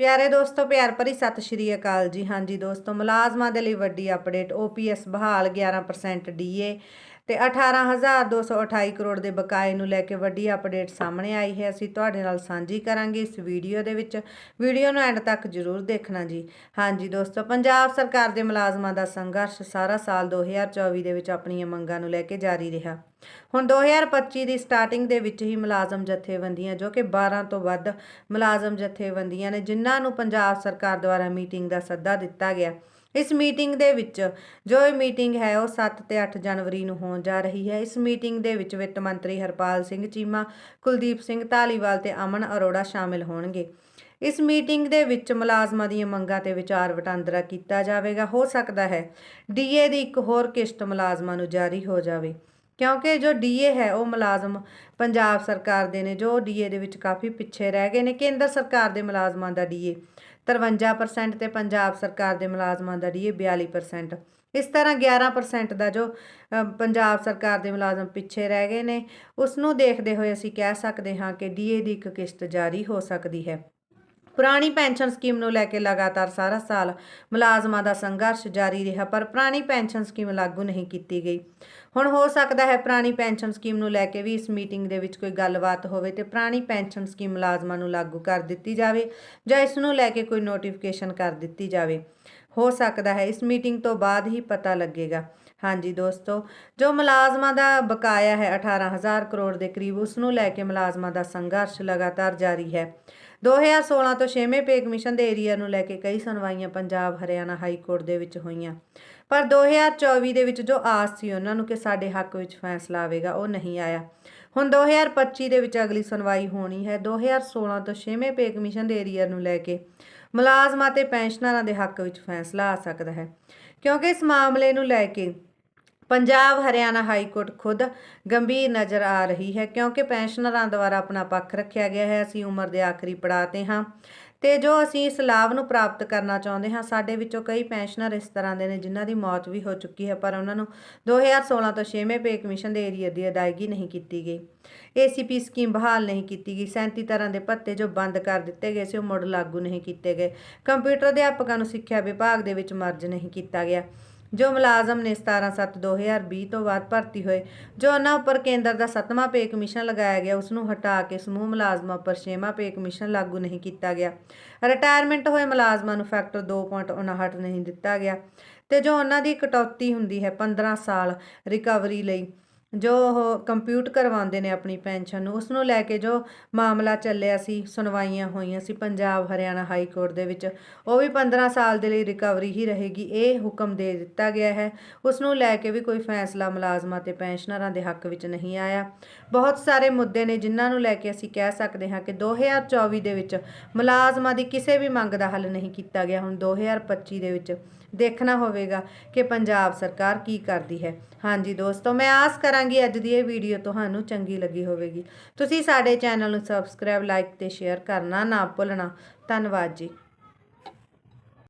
ਪਿਆਰੇ ਦੋਸਤੋ, ਪਿਆਰ ਭਰੀ ਸਤਿ ਸ਼੍ਰੀ ਅਕਾਲ ਜੀ। ਹਾਂਜੀ ਦੋਸਤੋ, ਮੁਲਾਜ਼ਮਾਂ ਦੇ ਲਈ ਵੱਡੀ ਅਪਡੇਟ OPS ਬਹਾਲ 11% ਡੀਏ ਤੇ 18228 ਕਰੋੜ ਦੇ ਬਕਾਏ ਨੂੰ ਲੈ ਕੇ ਵੱਡੀ ਅਪਡੇਟ ਸਾਹਮਣੇ ਆਈ ਹੈ। ਅਸੀਂ ਤੁਹਾਡੇ ਨਾਲ ਸਾਂਝੀ ਕਰਾਂਗੇ ਇਸ ਵੀਡੀਓ ਦੇ ਵਿੱਚ। ਵੀਡੀਓ ਨੂੰ ਐਂਡ ਤੱਕ ਜ਼ਰੂਰ ਦੇਖਣਾ ਜੀ। ਹਾਂਜੀ ਦੋਸਤੋ, ਪੰਜਾਬ ਸਰਕਾਰ ਦੇ ਮੁਲਾਜ਼ਮਾਂ ਦਾ ਸੰਘਰਸ਼ ਸਾਰਾ ਸਾਲ 2024 ਦੇ ਵਿੱਚ ਆਪਣੀਆਂ ਮੰਗਾਂ ਨੂੰ ਲੈ ਕੇ ਜਾਰੀ ਰਿਹਾ। ਹੁਣ 2025 ਦੀ ਸਟਾਰਟਿੰਗ ਦੇ ਵਿੱਚ ਹੀ ਮੁਲਾਜ਼ਮ ਜਥੇਬੰਦੀਆਂ, ਜੋ ਕਿ 12 ਤੋਂ ਵੱਧ ਮੁਲਾਜ਼ਮ ਜਥੇਬੰਦੀਆਂ ਨੇ, ਜਿਨ੍ਹਾਂ ਨੂੰ ਪੰਜਾਬ ਸਰਕਾਰ ਦੁਆਰਾ ਮੀਟਿੰਗ ਦਾ ਸੱਦਾ ਦਿੱਤਾ ਗਿਆ। ਇਸ ਮੀਟਿੰਗ ਦੇ ਵਿੱਚ ਜੋ ਇਹ ਮੀਟਿੰਗ ਹੈ ਉਹ 7 ਤੇ 8 ਜਨਵਰੀ ਨੂੰ ਹੋਣ ਜਾ ਰਹੀ ਹੈ। ਇਸ ਮੀਟਿੰਗ ਦੇ ਵਿੱਚ ਵਿੱਤ ਮੰਤਰੀ ਹਰਪਾਲ ਸਿੰਘ ਚੀਮਾ, ਕੁਲਦੀਪ ਸਿੰਘ ਧਾਲੀਵਾਲ ਤੇ ਅਮਨ ਅਰੋੜਾ ਸ਼ਾਮਿਲ ਹੋਣਗੇ। ਇਸ ਮੀਟਿੰਗ ਦੇ ਵਿੱਚ ਮੁਲਾਜ਼ਮਾਂ ਦੀਆਂ ਮੰਗਾਂ ਤੇ ਵਿਚਾਰ ਵਟਾਂਦਰਾ ਕੀਤਾ ਜਾਵੇਗਾ। ਹੋ ਸਕਦਾ ਹੈ ਡੀਏ ਦੀ ਇੱਕ ਹੋਰ ਕਿਸ਼ਤ ਮੁਲਾਜ਼ਮਾਂ ਨੂੰ ਜਾਰੀ ਹੋ ਜਾਵੇ। ਕਿਉਂਕਿ ਜੋ ਡੀਏ ਹੈ, ਉਹ ਮੁਲਾਜ਼ਮ ਪੰਜਾਬ ਸਰਕਾਰ ਦੇ ਨੇ, ਜੋ ਡੀਏ ਦੇ ਵਿੱਚ ਕਾਫੀ ਪਿੱਛੇ ਰਹਿ ਗਏ ਨੇ। ਕੇਂਦਰ ਸਰਕਾਰ ਦੇ ਮੁਲਾਜ਼ਮਾਂ ਦਾ ਡੀਏ 53% ਤੇ ਪੰਜਾਬ ਸਰਕਾਰ ਦੇ ਮੁਲਾਜ਼ਮਾਂ ਦਾ ਡੀਏ 42% ਇਸ ਤਰ੍ਹਾਂ 11% ਦਾ ਜੋ ਪੰਜਾਬ ਸਰਕਾਰ ਦੇ ਮੁਲਾਜ਼ਮ ਪਿੱਛੇ ਰਹਿ ਗਏ ਨੇ ਉਸ ਨੂੰ ਦੇਖਦੇ ਹੋਏ ਅਸੀਂ ਕਹਿ ਸਕਦੇ ਹਾਂ ਕਿ ਡੀਏ ਦੀ ਇੱਕ ਕਿਸ਼ਤ ਜਾਰੀ ਹੋ ਸਕਦੀ ਹੈ। ਪੁਰਾਣੀ ਪੈਨਸ਼ਨ ਸਕੀਮ ਨੂੰ ਲੈ ਕੇ ਲਗਾਤਾਰ ਸਾਰਾ ਸਾਲ ਮੁਲਾਜ਼ਮਾਂ ਦਾ ਸੰਘਰਸ਼ ਜਾਰੀ ਰਿਹਾ, ਪਰ ਪੁਰਾਣੀ ਪੈਨਸ਼ਨ ਸਕੀਮ ਲਾਗੂ ਨਹੀਂ ਕੀਤੀ ਗਈ। ਹੁਣ ਹੋ ਸਕਦਾ ਹੈ ਪੁਰਾਣੀ ਪੈਨਸ਼ਨ ਸਕੀਮ ਨੂੰ ਲੈ ਕੇ ਵੀ ਇਸ ਮੀਟਿੰਗ ਦੇ ਵਿੱਚ ਕੋਈ ਗੱਲਬਾਤ ਹੋਵੇ ਤੇ ਪੁਰਾਣੀ ਪੈਨਸ਼ਨ ਸਕੀਮ ਮੁਲਾਜ਼ਮਾਂ ਨੂੰ ਲਾਗੂ ਕਰ ਦਿੱਤੀ ਜਾਵੇ ਜਾਂ ਇਸ ਨੂੰ ਲੈ ਕੇ ਕੋਈ ਨੋਟੀਫਿਕੇਸ਼ਨ ਕਰ ਦਿੱਤੀ ਜਾਵੇ। ਹੋ ਸਕਦਾ ਹੈ ਇਸ ਮੀਟਿੰਗ ਤੋਂ ਬਾਅਦ ਹੀ ਪਤਾ ਲੱਗੇਗਾ। ਹਾਂਜੀ ਦੋਸਤੋ, ਜੋ ਮੁਲਾਜ਼ਮਾਂ ਦਾ ਬਕਾਇਆ ਹੈ 18000 ਕਰੋੜ ਦੇ ਕਰੀਬ, ਉਸ ਨੂੰ ਲੈ ਕੇ ਮੁਲਾਜ਼ਮਾਂ ਦਾ ਸੰਘਰਸ਼ ਲਗਾਤਾਰ ਜਾਰੀ ਹੈ। 2016 ਤੋਂ 6ਵੇਂ ਪੇ ਕਮਿਸ਼ਨ ਦੇ ਏਰੀਆ ਨੂੰ ਲੈ ਕੇ ਕਈ ਸੁਣਵਾਈਆਂ ਪੰਜਾਬ, ਹਰਿਆਣਾ ਹਾਈ ਕੋਰਟ ਦੇ ਵਿੱਚ ਹੋਈਆਂ। ਪਰ 2024 ਦੇ ਵਿੱਚ ਜੋ ਆਸ ਸੀ ਉਹਨਾਂ ਨੂੰ ਕਿ ਸਾਡੇ ਹੱਕ ਵਿੱਚ ਫੈਸਲਾ ਆਵੇਗਾ, ਉਹ ਨਹੀਂ ਆਇਆ। ਹੁਣ 2025 ਦੇ ਵਿੱਚ ਅਗਲੀ ਸੁਣਵਾਈ ਹੋਣੀ ਹੈ। 2016 ਤੋਂ 6ਵੇਂ ਪੇ ਕਮਿਸ਼ਨ ਦੇ ਏਰੀਆ ਨੂੰ ਲੈ ਕੇ ਮੁਲਾਜ਼ਮਾਂ ਤੇ ਪੈਨਸ਼ਨਰਾਂ ਦੇ ਹੱਕ ਵਿੱਚ ਫੈਸਲਾ ਆ ਸਕਦਾ ਹੈ। ਕਿਉਂਕਿ ਇਸ ਮਾਮਲੇ ਨੂੰ ਲੈ ਕੇ ਪੰਜਾਬ ਹਰਿਆਣਾ ਹਾਈ ਕੋਰਟ ਖੁਦ ਗੰਭੀਰ ਨਜ਼ਰ ਆ ਰਹੀ ਹੈ ਕਿਉਂਕਿ ਪੈਨਸ਼ਨਰਾਂ ਦੁਆਰਾ ਆਪਣਾ ਪੱਖ ਰੱਖਿਆ ਗਿਆ ਹੈ। ਅਸੀਂ ਉਮਰ ਦੇ ਆਖਰੀ ਪੜਾਅ ਤੇ ਹਾਂ ਤੇ ਜੋ ਅਸੀਂ ਇਸ ਲਾਭ ਨੂੰ ਪ੍ਰਾਪਤ ਕਰਨਾ ਚਾਹੁੰਦੇ ਹਾਂ, ਸਾਡੇ ਵਿੱਚੋਂ ਕਈ ਪੈਨਸ਼ਨਰ ਇਸ ਤਰ੍ਹਾਂ ਦੇ ਨੇ ਜਿਨ੍ਹਾਂ ਦੀ ਮੌਤ ਵੀ ਹੋ ਚੁੱਕੀ ਹੈ, ਪਰ ਉਹਨਾਂ ਨੂੰ 2016 ਤੋਂ 6ਵੇਂ ਪੇ ਕਮਿਸ਼ਨ ਦੇ ਏਰੀਆ ਦੀ ਅਦਾਇਗੀ ਨਹੀਂ ਕੀਤੀ ਗਈ। ਏਸੀਪੀ ਸਕੀਮ ਬਹਾਲ ਨਹੀਂ ਕੀਤੀ ਗਈ। 37 ਤਰ੍ਹਾਂ ਦੇ ਭੱਤੇ ਜੋ ਬੰਦ ਕਰ ਦਿੱਤੇ ਗਏ ਸੀ, ਉਹ ਮੁੜ ਲਾਗੂ ਨਹੀਂ ਕੀਤੇ ਗਏ। ਕੰਪਿਊਟਰ ਅਧਿਆਪਕਾਂ ਨੂੰ ਸਿੱਖਿਆ ਵਿਭਾਗ ਦੇ ਵਿੱਚ ਮਰਜ ਨਹੀਂ ਕੀਤਾ ਗਿਆ। ਜੋ ਮੁਲਾਜ਼ਮ ਨੇ 17/7/2020 ਤੋਂ ਬਾਅਦ ਭਰਤੀ ਹੋਏ, ਜੋ ਉਹਨਾਂ ਉੱਪਰ ਕੇਂਦਰ ਦਾ ਸੱਤਵਾਂ ਪੇ ਕਮਿਸ਼ਨ ਲਗਾਇਆ ਗਿਆ, ਉਸ ਨੂੰ ਹਟਾ ਕੇ ਸਮੂਹ ਮੁਲਾਜ਼ਮਾਂ ਉੱਪਰ ਛੇਵਾਂ ਪੇ ਕਮਿਸ਼ਨ ਲਾਗੂ ਨਹੀਂ ਕੀਤਾ ਗਿਆ। ਰਿਟਾਇਰਮੈਂਟ ਹੋਏ ਮੁਲਾਜ਼ਮਾਂ ਨੂੰ ਫੈਕਟਰ 2.59 ਨਹੀਂ ਦਿੱਤਾ ਗਿਆ ਤੇ ਜੋ ਉਹਨਾਂ ਦੀ ਕਟੌਤੀ ਹੁੰਦੀ ਹੈ 15 ਸਾਲ ਰਿਕਵਰੀ ਲਈ ਜੋ ਉਹ ਕੰਪਿਊਟ ਕਰਵਾਉਂਦੇ ਨੇ ਆਪਣੀ ਪੈਨਸ਼ਨ ਨੂੰ ਉਸ ਨੂੰ ਲੈ ਕੇ ਜੋ ਮਾਮਲਾ ਚੱਲਿਆ ਸੀ, ਸੁਣਵਾਈਆਂ ਹੋਈਆਂ ਸੀ ਪੰਜਾਬ ਹਰਿਆਣਾ ਹਾਈ ਕੋਰਟ ਦੇ ਵਿੱਚ, ਉਹ ਵੀ 15 ਸਾਲ ਦੇ ਲਈ ਰਿਕਵਰੀ ਹੀ ਰਹੇਗੀ, ਇਹ ਹੁਕਮ ਦੇ ਦਿੱਤਾ ਗਿਆ ਹੈ। ਉਸ ਨੂੰ ਲੈ ਕੇ ਵੀ ਕੋਈ ਫੈਸਲਾ ਮੁਲਾਜ਼ਮਾਂ ਤੇ ਪੈਨਸ਼ਨਰਾਂ ਦੇ ਹੱਕ ਵਿੱਚ ਨਹੀਂ ਆਇਆ। ਬਹੁਤ ਸਾਰੇ ਮੁੱਦੇ ਨੇ ਜਿਨ੍ਹਾਂ ਨੂੰ ਲੈ ਕੇ ਅਸੀਂ ਕਹਿ ਸਕਦੇ ਹਾਂ ਕਿ 2024 ਦੇ ਵਿੱਚ ਮੁਲਾਜ਼ਮਾਂ ਦੀ ਕਿਸੇ ਵੀ ਮੰਗ ਦਾ ਹੱਲ ਨਹੀਂ ਕੀਤਾ ਗਿਆ। ਹੁਣ 2025 ਦੇ ਵਿੱਚ ਦੇਖਣਾ ਹੋਵੇਗਾ ਕਿ ਪੰਜਾਬ ਸਰਕਾਰ ਕੀ ਕਰਦੀ ਹੈ। ਹਾਂਜੀ ਦੋਸਤੋ, ਮੈਂ ਆਸ ਕਰਾਂਗੀ ਅੱਜ ਦੀ ਇਹ ਵੀਡੀਓ ਤੁਹਾਨੂੰ ਚੰਗੀ ਲੱਗੀ ਹੋਵੇਗੀ। ਤੁਸੀਂ ਸਾਡੇ ਚੈਨਲ ਨੂੰ ਸਬਸਕ੍ਰਾਈਬ, ਲਾਈਕ ਤੇ ਸ਼ੇਅਰ ਕਰਨਾ ਨਾ ਭੁੱਲਣਾ। ਧੰਨਵਾਦ ਜੀ।